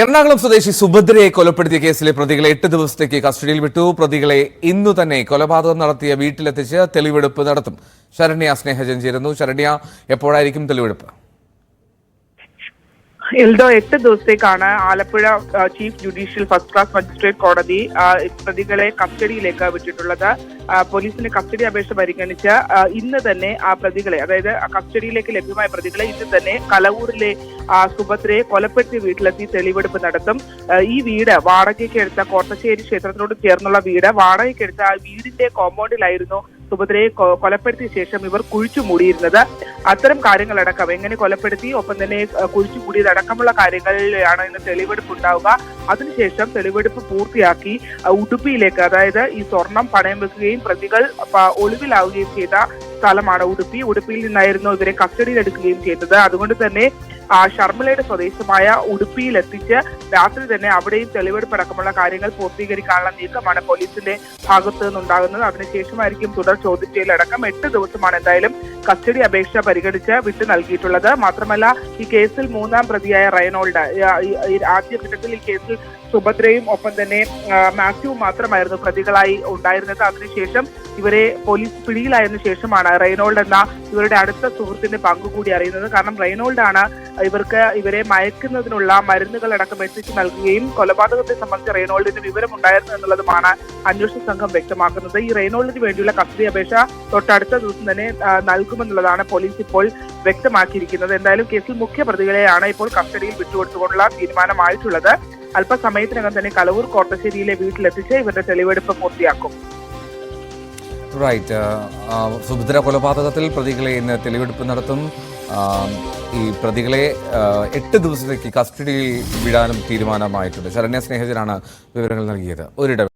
എറണാകുളം സ്വദേശി സുഭദ്രയെ കൊലപ്പെടുത്തിയ കേസിലെ പ്രതികളെ എട്ട് ദിവസത്തേക്ക് കസ്റ്റഡിയിൽ വിട്ടു. പ്രതികളെ ഇന്നു തന്നെ കൊലപാതകം നടത്തിയ വീട്ടിലെത്തിച്ച് തെളിവെടുപ്പ് നടത്തും. ശരണ്യ സ്നേഹജൻ ചേരുന്നു ശരണ്യ എപ്പോഴായിരിക്കും തെളിവെടുപ്പ്? എൽദോ എട്ട് ദിവസത്തേക്കാണ് Alappuzha chief judicial first class magistrate കോടതി പ്രതികളെ കസ്റ്റഡിയിലേക്ക് വിട്ടിട്ടുള്ളത്. പോലീസിന്റെ കസ്റ്റഡി അപേക്ഷ പരിഗണിച്ച് ഇന്ന് തന്നെ ആ പ്രതികളെ അതായത് കസ്റ്റഡിയിലേക്ക് ലഭ്യമായ പ്രതികളെ ഇന്ന് തന്നെ കലവൂരിലെ സുഭദ്രയെ കൊലപ്പെടുത്തിയ വീട്ടിലെത്തി തെളിവെടുപ്പ് നടത്തും. ഈ വീട് വാടകയ്ക്ക് എടുത്ത കോട്ടശ്ശേരി ക്ഷേത്രത്തിനോട് ചേർന്നുള്ള വീട്. വാടകയ്ക്ക് എടുത്ത വീടിന്റെ കോമ്പൗണ്ടിലായിരുന്നു സുഭദ്രയെ കൊലപ്പെടുത്തിയ ശേഷം ഇവർ കുഴിച്ചു മൂടിയിരുന്നത്. അത്തരം കാര്യങ്ങളടക്കം എങ്ങനെ കൊലപ്പെടുത്തി ഒപ്പം തന്നെ കുഴിച്ചു കൂടിയതടക്കമുള്ള കാര്യങ്ങളിലാണ് ഇന്ന് തെളിവെടുപ്പ് ഉണ്ടാവുക അതിനുശേഷം തെളിവെടുപ്പ് പൂർത്തിയാക്കി ഉടുപ്പിയിലേക്ക് അതായത് ഈ സ്വർണം പണയം വെക്കുകയും പ്രതികൾ ഒളിവിലാവുകയും ചെയ്ത സ്ഥലമാണ് ഉടുപ്പി. ഉടുപ്പിയിൽ നിന്നായിരുന്നു ഇവരെ കസ്റ്റഡിയിലെടുക്കുകയും ചെയ്തത്. അതുകൊണ്ട് തന്നെ ഷർമിളയുടെ സ്വദേശമായ ഉടുപ്പിയിൽ എത്തിച്ച് രാത്രി തന്നെ അവിടെയും തെളിവെടുപ്പ് അടക്കമുള്ള കാര്യങ്ങൾ പൂർത്തീകരിക്കാനുള്ള നീക്കമാണ് പോലീസിന്റെ ഭാഗത്തു നിന്നുണ്ടാകുന്നത് അതിനുശേഷമായിരിക്കും തുടർ ചോദ്യം ചെയ്യലടക്കം എട്ട് ദിവസമാണ് എന്തായാലും കസ്റ്റഡി അപേക്ഷ പരിഗണിച്ച് വിട്ടു നൽകിയിട്ടുള്ളത്. മാത്രമല്ല ഈ കേസിൽ മൂന്നാം പ്രതിയായ റയനോൾഡ് ആദ്യ ഈ- ഈ കേസിൽ സുഭദ്രയും ഒപ്പം തന്നെ മാത്യുവും മാത്രമായിരുന്നു പ്രതികളായി ഉണ്ടായിരുന്നത്. അതിനുശേഷം ഇവരെ പോലീസ് പിടിയിലായതിനു ശേഷമാണ് റെയ്നോൾഡ് എന്ന ഇവരുടെ അടുത്ത സുഹൃത്തിന്റെ പങ്കു കൂടി അറിയുന്നത്. കാരണം റെയ്നോൾഡ് ആണ് ഇവർക്ക് ഇവരെ മയക്കുന്നതിനുള്ള മരുന്നുകൾ അടക്കം എത്തിച്ചു നൽകുകയും കൊലപാതകത്തെ സംബന്ധിച്ച് റെയ്നോൾഡിന് വിവരമുണ്ടായിരുന്നു എന്നുള്ളതുമാണ് അന്വേഷണ സംഘം വ്യക്തമാക്കുന്നത്. ഈ റെയ്നോൾഡിന് വേണ്ടിയുള്ള കസ്റ്റഡി അപേക്ഷ തൊട്ടടുത്ത ദിവസം തന്നെ ആ, നൽകുമെന്നുള്ളതാണ് പോലീസ് ഇപ്പോൾ വ്യക്തമാക്കിയിരിക്കുന്നത്. എന്തായാലും കേസിൽ മുഖ്യ പ്രതികളെയാണ് ഇപ്പോൾ കസ്റ്റഡിയിൽ വിട്ടുകൊടുത്തുകൊണ്ടുള്ള തീരുമാനമായിട്ടുള്ളത്. അല്പസമയത്തിനകം തന്നെ കലവൂർ കോട്ടശ്ശേരിയിലെ വീട്ടിലെത്തിച്ച് ഇവരുടെ തെളിവെടുപ്പ് പൂർത്തിയാക്കും. റൈറ്റ് സുഭദ്ര കൊലപാതകത്തിൽ പ്രതികളെ ഇന്ന് തെളിവെടുപ്പ് നടത്തും. ഈ പ്രതികളെ എട്ട് ദിവസത്തേക്ക് കസ്റ്റഡിയിൽ വിടാനും തീരുമാനമായിട്ടുണ്ട്. ശരണ്യ സ്നേഹജനാണ് വിവരങ്ങൾ നൽകിയത്. ഒരിടവേള